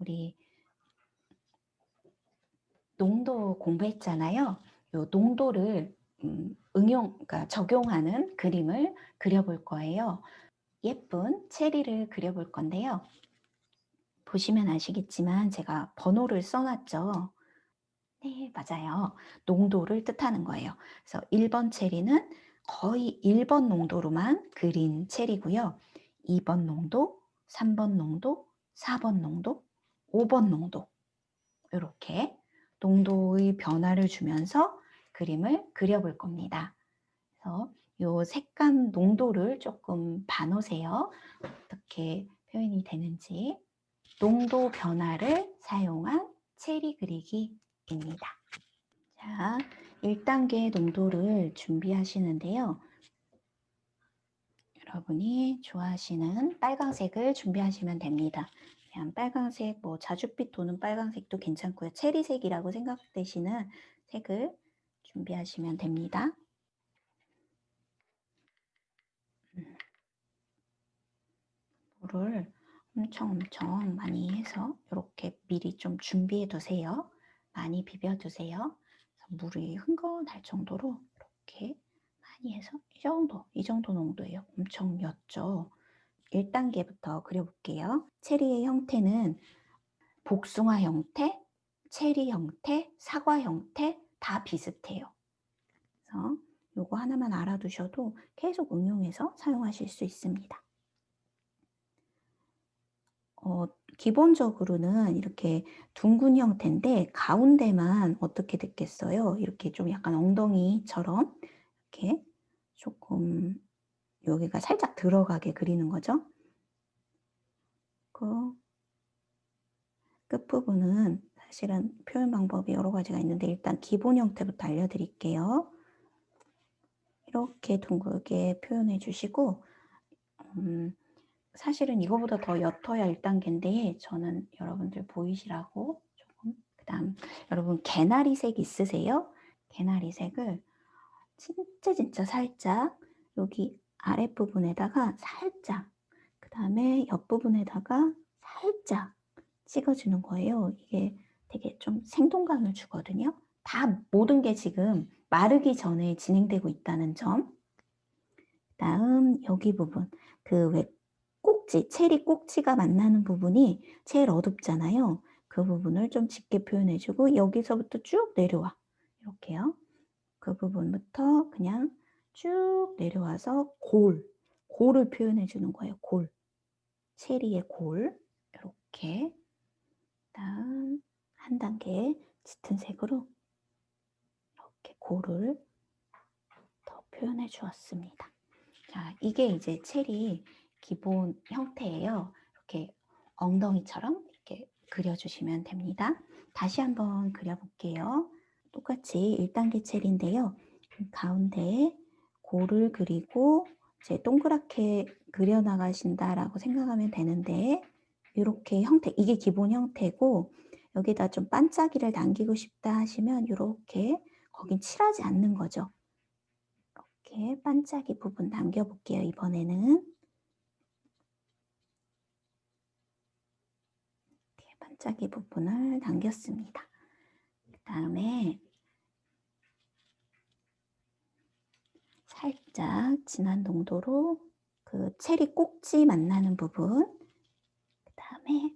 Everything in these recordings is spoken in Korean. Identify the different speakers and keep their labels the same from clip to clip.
Speaker 1: 우리 농도 공부했잖아요. 요 농도를 음, 응용, 그러니까 적용하는 그림을 그려볼 거예요. 예쁜 체리를 그려볼 건데요. 보시면 아시겠지만 제가 번호를 써놨죠. 네, 맞아요. 농도를 뜻하는 거예요. 그래서 1번 체리는 거의 1번 농도로만 그린 체리고요. 2번 농도, 3번 농도, 4번 농도, 5번 농도 이렇게 농도의 변화를 주면서 그림을 그려볼 겁니다. 그래서 이 색감 농도를 조금 봐놓으세요. 어떻게 표현이 되는지. 농도 변화를 사용한 체리 그리기입니다. 자, 1단계 농도를 준비하시는데요. 여러분이 좋아하시는 빨강색을 준비하시면 됩니다. 그냥 빨강색, 뭐 자줏빛 도는 빨강색도 괜찮고요. 체리색이라고 생각되시는 색을 준비하시면 됩니다. 음. 물을 엄청 엄청 많이 해서 이렇게 미리 좀 준비해 두세요. 많이 비벼 두세요. 물이 흥건할 정도로 이렇게 많이 해서 이 정도, 이 정도 농도예요. 엄청 옅죠. 1단계부터 그려볼게요. 체리의 형태는 복숭아 형태, 체리 형태, 사과 형태 다 비슷해요. 그래서 요거 하나만 알아두셔도 계속 응용해서 사용하실 수 있습니다. 어, 기본적으로는 이렇게 둥근 형태인데 가운데만 어떻게 됐겠어요? 이렇게 좀 약간 엉덩이처럼 이렇게 조금 여기가 살짝 들어가게 그리는 거죠. 그 끝부분은 사실은 표현 방법이 여러 가지가 있는데 일단 기본 형태부터 알려드릴게요. 이렇게 둥글게 표현해 주시고 음, 사실은 이거보다 더 옅어야 1단계인데 저는 여러분들 보이시라고 조금 그 다음 여러분 개나리색 있으세요? 개나리색을 진짜 진짜 살짝 여기 아랫부분에다가 살짝 그 다음에 옆부분에다가 살짝 찍어주는 거예요. 이게 되게 좀 생동감을 주거든요. 다 모든 게 지금 마르기 전에 진행되고 있다는 점. 다음 여기 부분 그 왜 꼭지 체리 꼭지가 만나는 부분이 제일 어둡잖아요. 그 부분을 좀 짙게 표현해주고 여기서부터 쭉 내려와 이렇게요. 그 부분부터 그냥 쭉 내려와서 골, 골을 표현해 주는 거예요. 골, 체리의 골 이렇게 다음 한 단계 짙은 색으로 이렇게 골을 더 표현해 주었습니다. 자, 이게 이제 체리 기본 형태예요. 이렇게 엉덩이처럼 이렇게 그려주시면 됩니다. 다시 한번 그려볼게요. 똑같이 1단계 체리인데요. 가운데에 골을 그리고 이제 동그랗게 그려나가신다라고 생각하면 되는데 이렇게 형태, 이게 기본 형태고 여기다 좀 반짝이를 남기고 싶다 하시면 이렇게 거긴 칠하지 않는 거죠. 이렇게 반짝이 부분 남겨볼게요. 이번에는 반짝이 부분을 남겼습니다. 그 다음에 살짝 진한 농도로 그 체리 꼭지 만나는 부분 그 다음에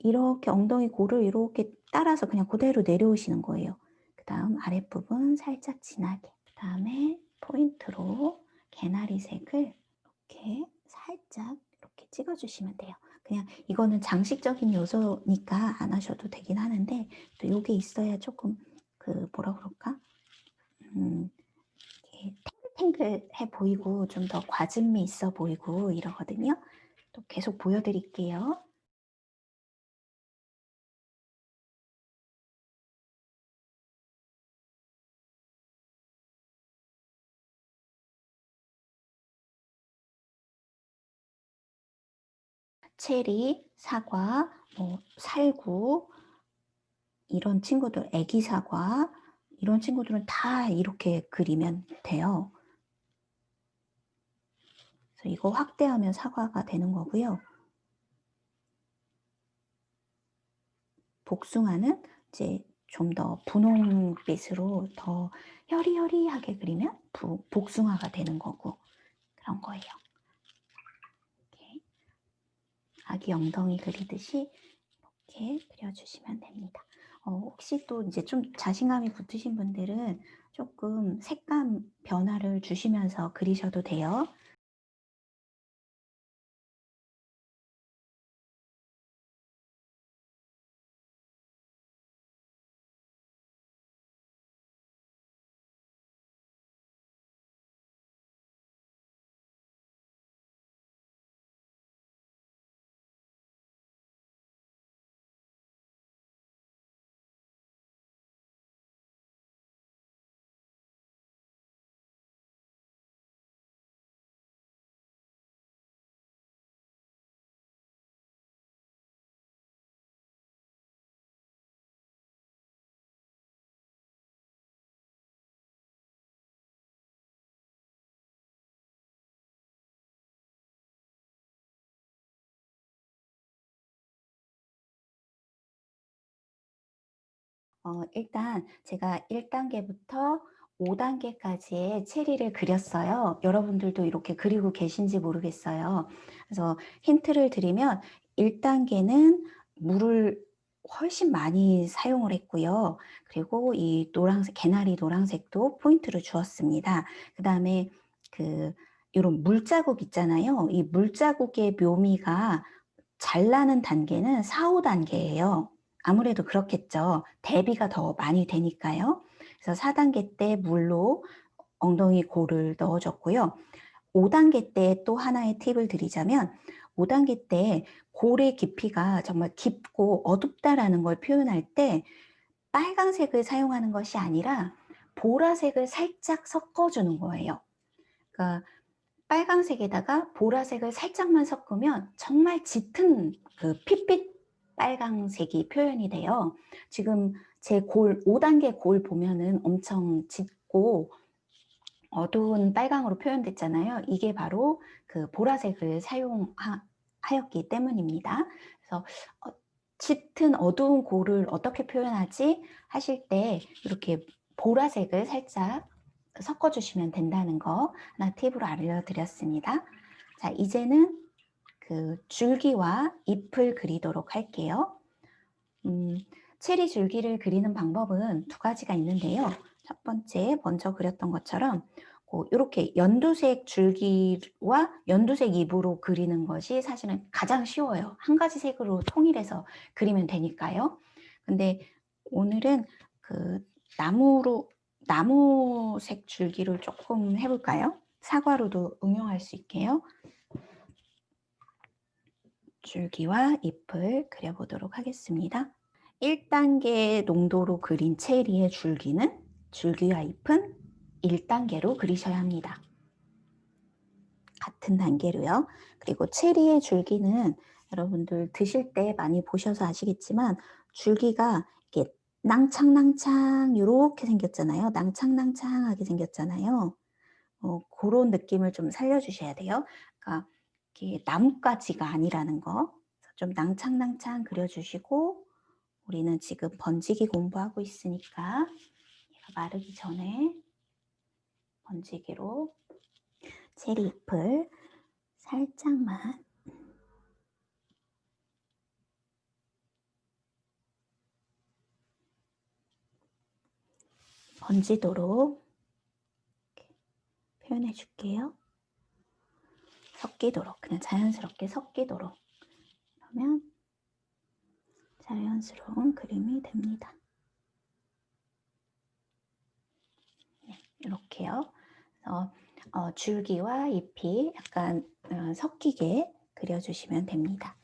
Speaker 1: 이렇게 엉덩이 고를 이렇게 따라서 그냥 그대로 내려오시는 거예요. 그 다음 아랫부분 살짝 진하게 그 다음에 포인트로 개나리색을 이렇게 살짝 이렇게 찍어주시면 돼요. 그냥 이거는 장식적인 요소니까 안 하셔도 되긴 하는데 또 이게 있어야 조금 그 뭐라 그럴까? 음, 탱글탱글해 보이고 좀 더 과즙미 있어 보이고 이러거든요. 또 계속 보여드릴게요. 체리, 사과, 뭐 살구 이런 친구들, 애기 사과 이런 친구들은 다 이렇게 그리면 돼요. 이거 확대하면 사과가 되는 거고요. 복숭아는 이제 좀 더 분홍빛으로 더 여리여리하게 그리면 부, 복숭아가 되는 거고 그런 거예요. 이렇게 아기 엉덩이 그리듯이 이렇게 그려주시면 됩니다. 어, 혹시 또 이제 좀 자신감이 붙으신 분들은 조금 색감 변화를 주시면서 그리셔도 돼요. 어, 일단 제가 1단계부터 5단계까지의 체리를 그렸어요. 여러분들도 이렇게 그리고 계신지 모르겠어요. 그래서 힌트를 드리면 1단계는 물을 훨씬 많이 사용을 했고요. 그리고 이 노란색, 개나리 노란색도 포인트를 주었습니다. 그 다음에 그 이런 물자국 있잖아요. 이 물자국의 묘미가 잘 나는 단계는 4, 5단계예요. 아무래도 그렇겠죠. 대비가 더 많이 되니까요. 그래서 4단계 때 물로 엉덩이 골을 넣어줬고요. 5단계 때 또 하나의 팁을 드리자면 5단계 때 골의 깊이가 정말 깊고 어둡다라는 걸 표현할 때 빨강색을 사용하는 것이 아니라 보라색을 살짝 섞어주는 거예요. 그러니까 빨강색에다가 보라색을 살짝만 섞으면 정말 짙은 그 핏빛 빨강색이 표현이 돼요. 지금 제 골, 5단계 골 보면은 엄청 짙고 어두운 빨강으로 표현됐잖아요. 이게 바로 그 보라색을 사용하였기 때문입니다. 그래서 어, 짙은 어두운 골을 어떻게 표현하지 하실 때 이렇게 보라색을 살짝 섞어주시면 된다는 거 하나 팁으로 알려드렸습니다. 자, 이제는 그 줄기와 잎을 그리도록 할게요. 음, 체리 줄기를 그리는 방법은 두 가지가 있는데요. 첫 번째 먼저 그렸던 것처럼 이렇게 연두색 줄기와 연두색 잎으로 그리는 것이 사실은 가장 쉬워요. 한 가지 색으로 통일해서 그리면 되니까요. 근데 오늘은 그 나무로 나무색 줄기를 조금 해볼까요? 사과로도 응용할 수 있게요. 줄기와 잎을 그려보도록 하겠습니다. 1단계 농도로 그린 체리의 줄기는 줄기와 잎은 1단계로 그리셔야 합니다. 같은 단계로요. 그리고 체리의 줄기는 여러분들 드실 때 많이 보셔서 아시겠지만 줄기가 이렇게 낭창낭창 이렇게 생겼잖아요. 낭창낭창하게 생겼잖아요. 어, 그런 느낌을 좀 살려주셔야 돼요. 그러니까 이게 나뭇가지가 아니라는 거. 좀 낭창낭창 그려주시고 우리는 지금 번지기 공부하고 있으니까 마르기 전에 번지기로 체리 잎을 살짝만 번지도록 표현해 줄게요. 섞이도록 그냥 자연스럽게 섞이도록 그러면 자연스러운 그림이 됩니다. 네, 이렇게요. 그래서 어, 줄기와 잎이 약간 어, 섞이게 그려주시면 됩니다.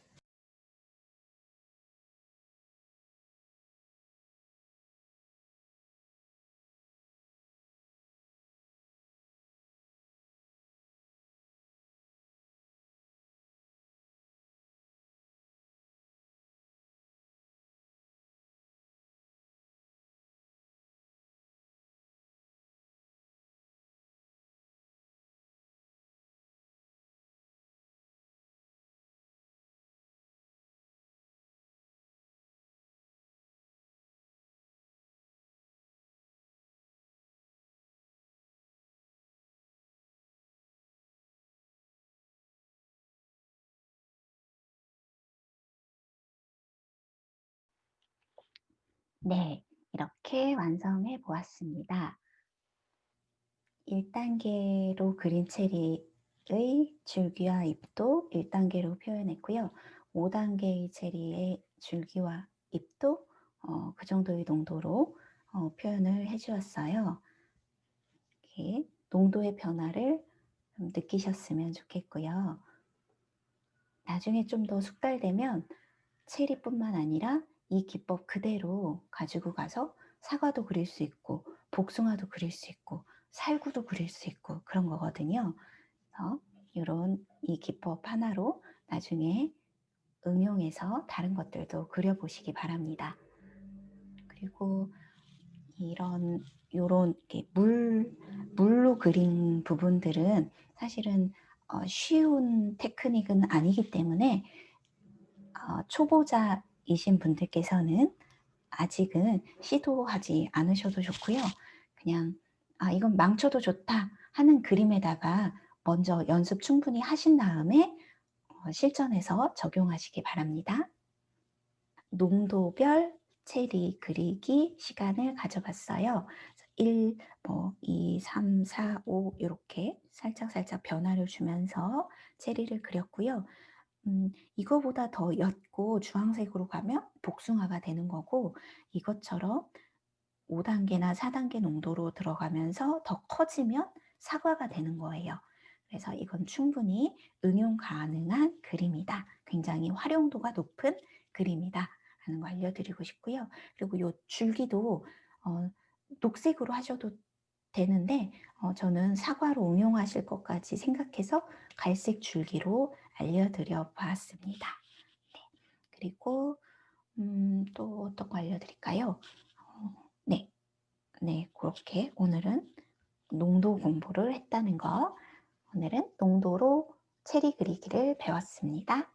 Speaker 1: 네, 이렇게 완성해 보았습니다. 1단계로 그린 체리의 줄기와 잎도 1단계로 표현했고요. 5단계의 체리의 줄기와 잎도 어, 그 정도의 농도로 어, 표현을 해 주었어요. 이렇게 농도의 변화를 좀 느끼셨으면 좋겠고요. 나중에 좀 더 숙달되면 체리뿐만 아니라 이 기법 그대로 가지고 가서 사과도 그릴 수 있고 복숭아도 그릴 수 있고 살구도 그릴 수 있고 그런 거거든요. 그래서 이런 이 기법 하나로 나중에 응용해서 다른 것들도 그려보시기 바랍니다. 그리고 이런 요런 물 물로 그린 부분들은 사실은 어, 쉬운 테크닉은 아니기 때문에 어, 초보자 이신 분들께서는 아직은 시도하지 않으셔도 좋고요. 그냥 아 이건 망쳐도 좋다 하는 그림에다가 먼저 연습 충분히 하신 다음에 어, 실전에서 적용하시기 바랍니다. 농도별 체리 그리기 시간을 가져봤어요. 1, 뭐 2, 3, 4, 5 이렇게 살짝살짝 변화를 주면서 체리를 그렸고요. 음, 이거보다 더 옅고 주황색으로 가면 복숭아가 되는 거고 이것처럼 5단계나 4단계 농도로 들어가면서 더 커지면 사과가 되는 거예요. 그래서 이건 충분히 응용 가능한 그림이다. 굉장히 활용도가 높은 그림이다. 라는 거 알려드리고 싶고요. 그리고 이 줄기도 어, 녹색으로 하셔도 되는데 어, 저는 사과로 응용하실 것까지 생각해서 갈색 줄기로 알려드려 보았습니다. 네. 그리고 음, 또 어떤 거 알려드릴까요? 어, 네, 네 그렇게 오늘은 농도 공부를 했다는 거 오늘은 농도로 체리 그리기를 배웠습니다.